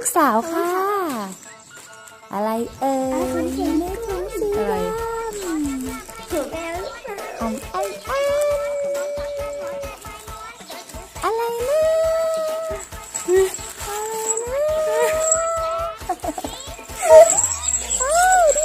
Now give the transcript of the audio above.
ลูกสาวค่ะ อะไรเอ่ยอะไรของเก่งไม่รู้สิอะไรถูกแล้วอันอันอันอะไรนะอะไรนะอ้าวดี